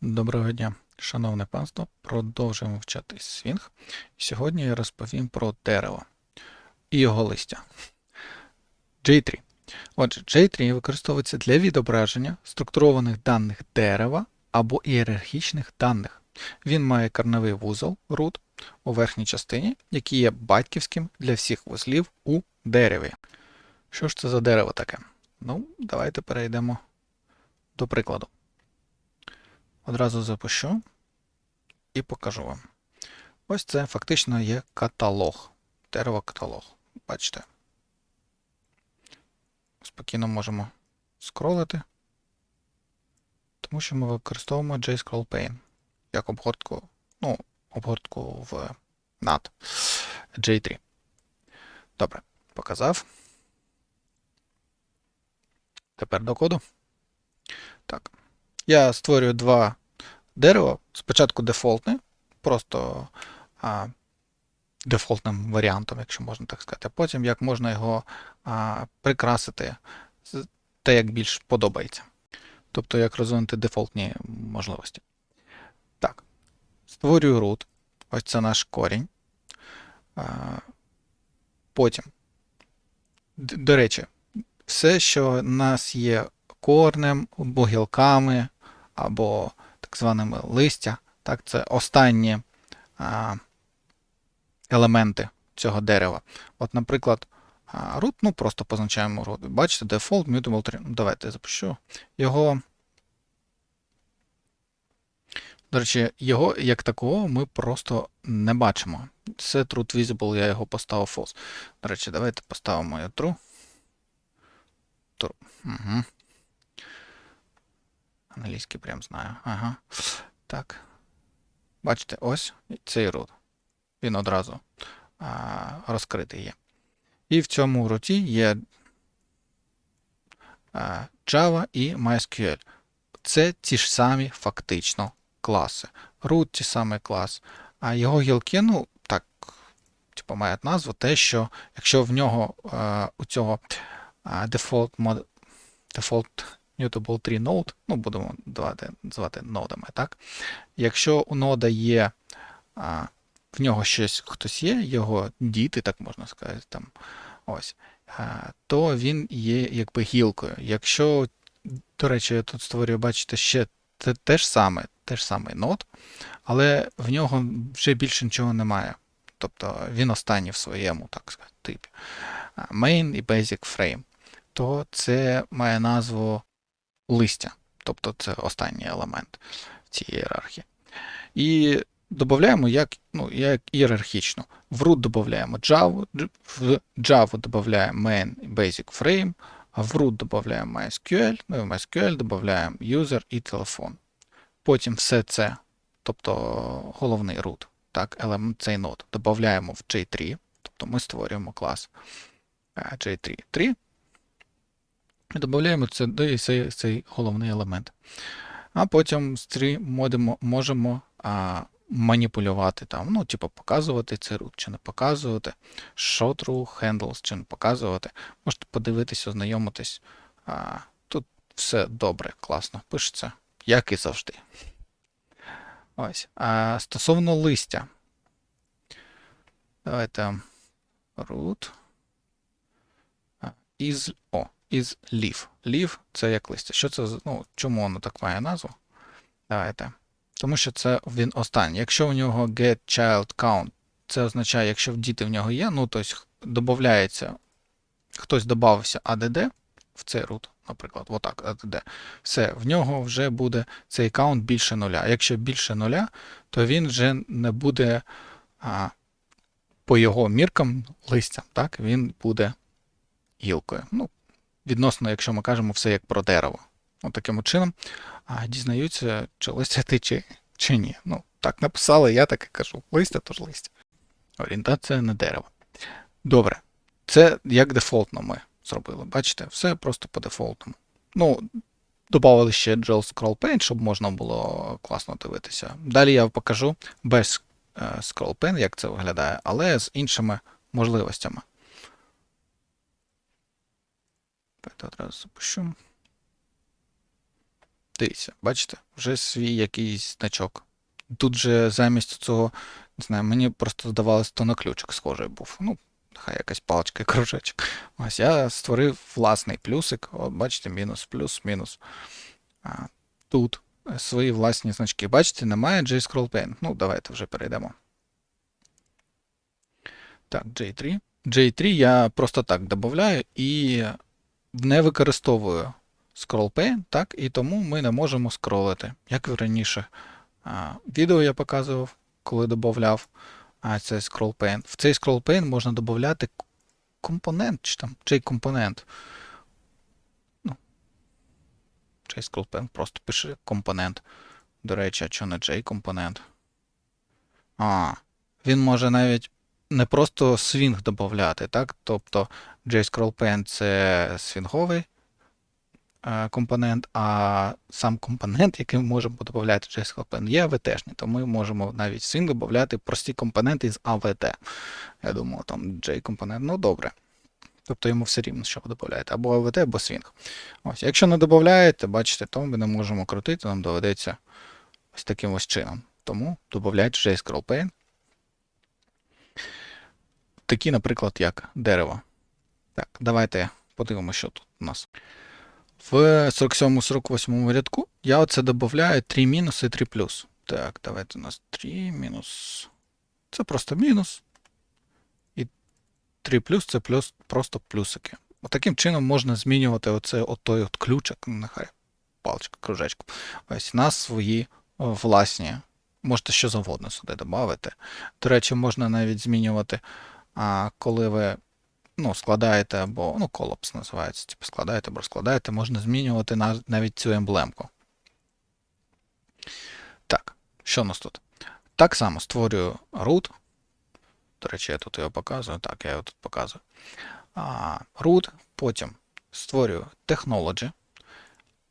Доброго дня, шановне панство. Продовжуємо вчати свінг. Сьогодні я розповім про дерево і його листя. J3. Отже, J3 використовується для відображення структурованих даних дерева або ієрархічних даних. Він має корневий вузол root у верхній частині, який є батьківським для всіх вузлів у дереві. Що ж це за дерево таке? Ну, давайте перейдемо до прикладу. Одразу запущу і покажу вам. Ось це фактично є каталог. Дерево каталог. Бачите? Спокійно можемо скролити, тому що ми використовуємо JScroll Pane як обгортку, ну, обгортку в NAT J3. Добре, показав. Тепер до коду. Так. Я створюю два дерева. Спочатку дефолтне, просто а, дефолтним варіантом, якщо можна так сказати. А потім як можна його а, прикрасити те, як більш подобається. Тобто, як розвинути дефолтні можливості. Так. Створюю root. Ось це наш корінь. А, потім. До речі, все, що в нас є корнем, або гілками, або так званими листя, так, це останні а, елементи цього дерева. От, наприклад, root, ну просто позначаємо root. Бачите, default mutable tree. Давайте я запущу. Його. До речі, його як такого ми просто не бачимо. Set root visible, я його поставив false. До речі, давайте поставимо його true. True. Угу. Англійський прям знаю. Ага. Так. Бачите, ось цей root. Він одразу а, розкритий є. І в цьому руті є а, Java і MySQL. Це ті ж самі фактично класи. Root ті самий клас. А його гілки, ну, так, типу, мають назву те, що якщо в нього а, у цього а, default mod, default mutable 3 node, ну, будемо давати, звати нодами, так? Якщо у нода є, а, в нього щось хтось є, його діти, так можна сказати, там, ось, а, то він є якби гілкою. Якщо, до речі, я тут створюю, бачите, ще те, те ж саме, те ж самий нод, але в нього вже більше нічого немає. Тобто він останній в своєму, так сказати, типі. Main і Basic Frame. То це має назву листя. Тобто це останній елемент цій ієрархії. І додаємо як, ну, як ієрархічно. В root додаємо Java, в Java додаємо main basic frame, а в root додаємо MySQL, ну і в MySQL додаємо user і телефон. Потім все це, тобто головний root, так, елемент цей нод, додаємо в J3, тобто ми створюємо клас е, J3 3, і додаємо це до цей, цей головний елемент. А потім з 3 модемо, можемо а, маніпулювати там, ну, типу, показувати цей рух чи не показувати, що true, handles чи не показувати. Можете подивитись, ознайомитись. А, тут все добре, класно пишеться, як і завжди. Ось. А стосовно листя. Давайте root із о, із leaf. Leaf це як листя. Що це ну, чому воно так має назву? Давайте. Тому що це він останній. Якщо у нього get child count, це означає, якщо діти в нього є, ну тобто додається, хтось додався ADD в цей root, наприклад, отак, ADD, все, в нього вже буде цей каунт більше нуля. Якщо більше нуля, то він вже не буде а, по його міркам листям, так, він буде гілкою. Ну, відносно, якщо ми кажемо все як про дерево. От таким чином дізнаються, чи листя ти чи, чи ні. Ну, так написали, я так і кажу. Листя то ж листя. Орієнтація на дерево. Добре. Це як дефолтно ми зробили. Бачите, все просто по дефолтному. Ну, додали ще Gel Scroll Pane, щоб можна було класно дивитися. Далі я покажу без е, Scroll Pane, як це виглядає, але з іншими можливостями. Давайте одразу запущу. Дивіться, бачите, вже свій якийсь значок. Тут же замість цього, не знаю, мені просто здавалось, то на ключик схожий був. Ну, нехай якась паличка і кружечок. Ось я створив власний плюсик. От, бачите, мінус, плюс, мінус. А, тут свої власні значки. Бачите, немає JScrollPaint. Ну, давайте вже перейдемо. Так, J3. J3 я просто так додаю і не використовую scrollPaint, так, і тому ми не можемо скролити. Як і раніше відео я показував, коли додавав а, цей scrollPaint. В цей scrollPaint можна додати компонент, чи там J-компонент. Ну, J-scrollPaint просто пише компонент. До речі, а що не J-компонент? А, він може навіть не просто свінг додати, так? Тобто JScrollPen це свінговий е, компонент, а сам компонент, який ми можемо додати JScrollPen, є AVT-шний, то ми можемо навіть свінг додати прості компоненти з AVT. Я думаю, там J-компонент, ну добре. Тобто йому все рівно, що ви додаєте, або AVT, або свінг. Ось, якщо не додаєте, бачите, то ми не можемо крутити, нам доведеться ось таким ось чином. Тому додайте JScrollPaint такі, наприклад, як дерево. Так, давайте подивимося, що тут у нас. В 47-48 рядку я оце додаю 3 мінус і 3 плюс. Так, давайте у нас 3 мінус. Це просто мінус. І 3 плюс це плюс, просто плюсики. Отаким чином можна змінювати оце, отой от ключик, нехай паличка, кружечку. Ось на свої власні. Можете що завгодно сюди додати. До речі, можна навіть змінювати а коли ви ну, складаєте або ну, колапс називається, типу складаєте або розкладаєте, можна змінювати навіть цю емблемку. Так, що у нас тут? Так само створюю root. До речі, я тут його показую. Так, я його тут показую. А, Root, потім створюю technology.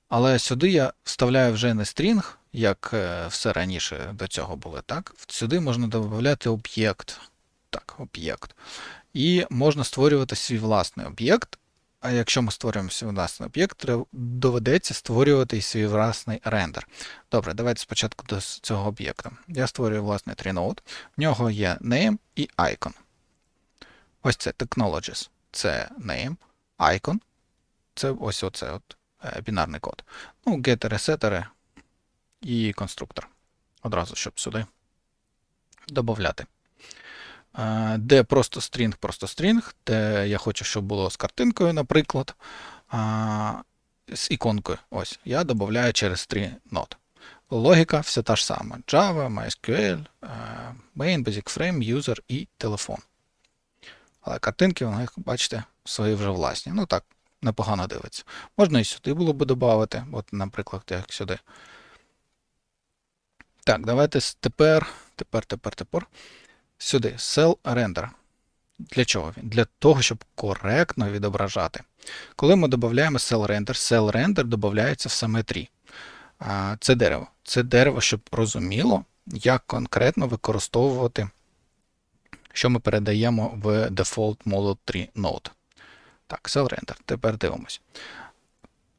Але сюди я вставляю вже не string, як е, все раніше до цього було. так? Сюди можна додати об'єкт так, об'єкт. І можна створювати свій власний об'єкт. А якщо ми створюємо свій власний об'єкт, доведеться створювати свій власний рендер. Добре, давайте спочатку до цього об'єкта. Я створюю власний tree В нього є name і icon. Ось це technologies. Це name, icon. Це ось оце от е, бінарний код. Ну, гетери, сетери і конструктор. Одразу, щоб сюди додати де просто стрінг, просто стрінг, де я хочу, щоб було з картинкою, наприклад, з іконкою. Ось, я додаю через 3 нот. Логіка все та ж сама: Java, MySQL, Main, Basic Frame, User і телефон. Але картинки, у них, бачите, свої вже власні. Ну так, непогано дивиться. Можна і сюди було би додати, от, наприклад, як сюди. Так, давайте тепер, тепер, тепер, тепер сюди Cell Render. Для чого він? Для того, щоб коректно відображати. Коли ми додаємо Cell Render, Cell Render додається в саме tree. Це дерево. Це дерево, щоб розуміло, як конкретно використовувати, що ми передаємо в Default Model 3 Node. Так, Cell Render. Тепер дивимось.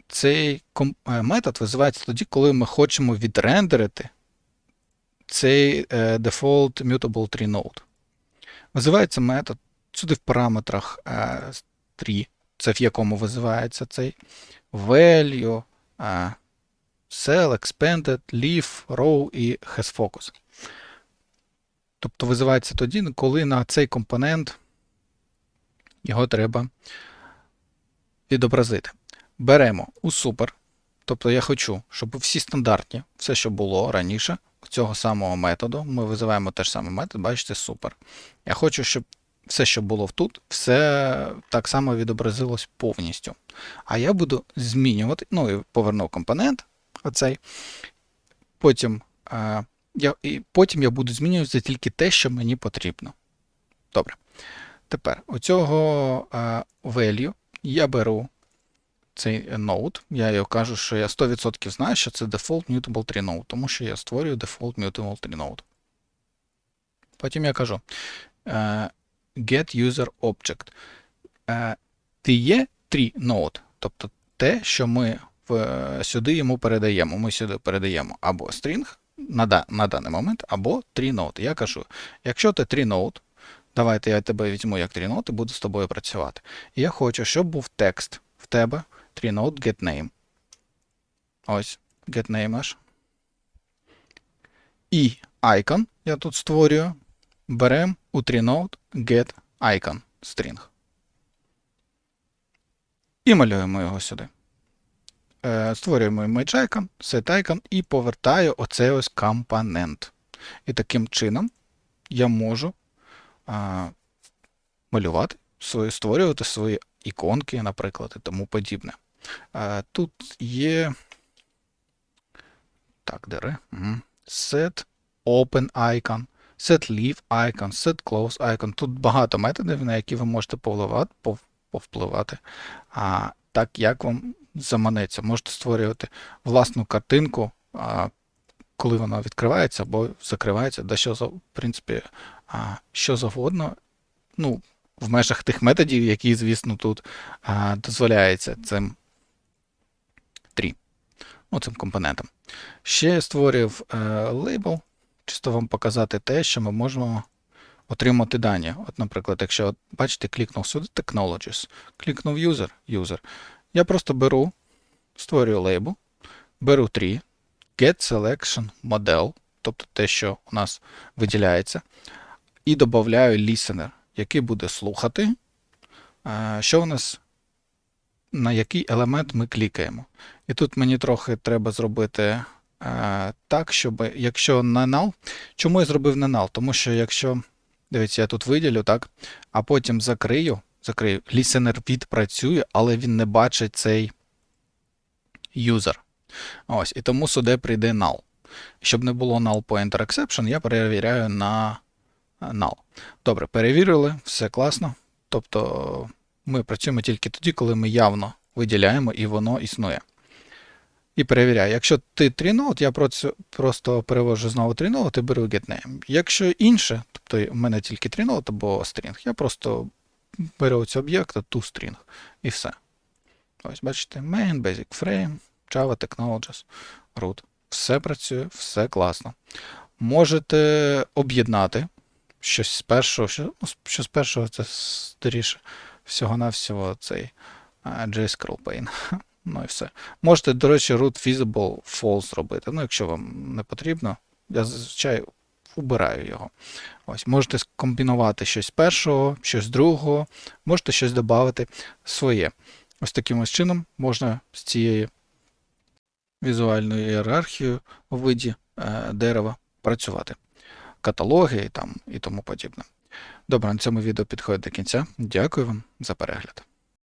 Цей е, метод визивається тоді, коли ми хочемо відрендерити цей е, default mutable tree node. Визивається метод сюди в параметрах е, tree, це в якому визивається цей value, е, cell, expanded, leaf, row і hasFocus. Тобто визивається тоді, коли на цей компонент його треба відобразити. Беремо у супер. Тобто я хочу, щоб всі стандартні, все, що було раніше, цього самого методу. Ми визиваємо теж самий метод, бачите, супер. Я хочу, щоб все, що було тут, все так само відобразилось повністю. А я буду змінювати, ну і поверну компонент оцей. Потім е, я, і потім я буду змінювати тільки те, що мені потрібно. Добре. Тепер оцього е, value я беру цей node, я його кажу, що я 100% знаю, що це default mutable tree node, тому що я створюю default mutable tree node. Потім я кажу uh, get user object. Uh, ти є tree node, тобто те, що ми в, сюди йому передаємо. Ми сюди передаємо або string на, на даний момент, або 3 note. Я кажу, якщо ти 3 note, давайте я тебе візьму як 3 note і буду з тобою працювати. І я хочу, щоб був текст в тебе 3 note get name. Ось, get name наш. І icon я тут створюю. Беремо у 3 note get icon string. І малюємо його сюди. Е, Створюємо image icon, set icon і повертаю оцей ось компонент. І таким чином я можу а, малювати, створювати свої іконки, наприклад, і тому подібне. Тут є. Так, дере. Угу. Set open icon, set leave icon, set close icon. Тут багато методів, на які ви можете повливати, пов- повпливати. А, так, як вам заманеться. Можете створювати власну картинку, а, коли вона відкривається або закривається, да що, в принципі, а, що завгодно. Ну, в межах тих методів, які, звісно, тут а, дозволяється цим 3, ну, цим компонентам. Ще я створив е, лейбл, чисто вам показати те, що ми можемо отримати дані. От, наприклад, якщо от, бачите, клікнув сюди Technologies, клікнув User, User. Я просто беру, створюю лейбл, беру 3, Get Selection Model, тобто те, що у нас виділяється, і додаю listener, який буде слухати, е, що у нас, на який елемент ми клікаємо. І тут мені трохи треба зробити е, так, щоб якщо на null, чому я зробив на null? Тому що якщо, дивіться, я тут виділю, так, а потім закрию, закрию, listener відпрацює, але він не бачить цей юзер. Ось, і тому сюди прийде null. Щоб не було null pointer exception, я перевіряю на е, null. Добре, перевірили, все класно. Тобто ми працюємо тільки тоді, коли ми явно виділяємо і воно існує. І перевіряю. Якщо ти 3 я просто перевожу знову 3 і беру getName. Якщо інше, тобто в мене тільки 3 або string, я просто беру цей об'єкт, а toString і все. Ось, бачите, main, basic frame, Java Technologies, root. Все працює, все класно. Можете об'єднати щось з першого, що, ну, що з першого це старіше всього-навсього цей JS Curl Pane. Ну і все. Можете, до речі, root feasible false зробити. Ну, якщо вам не потрібно, я зазвичай убираю його. Ось, можете скомбінувати щось першого, щось другого, можете щось додати своє. Ось таким ось чином можна з цією візуальною ієрархією у виді е, дерева працювати. Каталоги там, і тому подібне. Добре, на цьому відео підходить до кінця. Дякую вам за перегляд.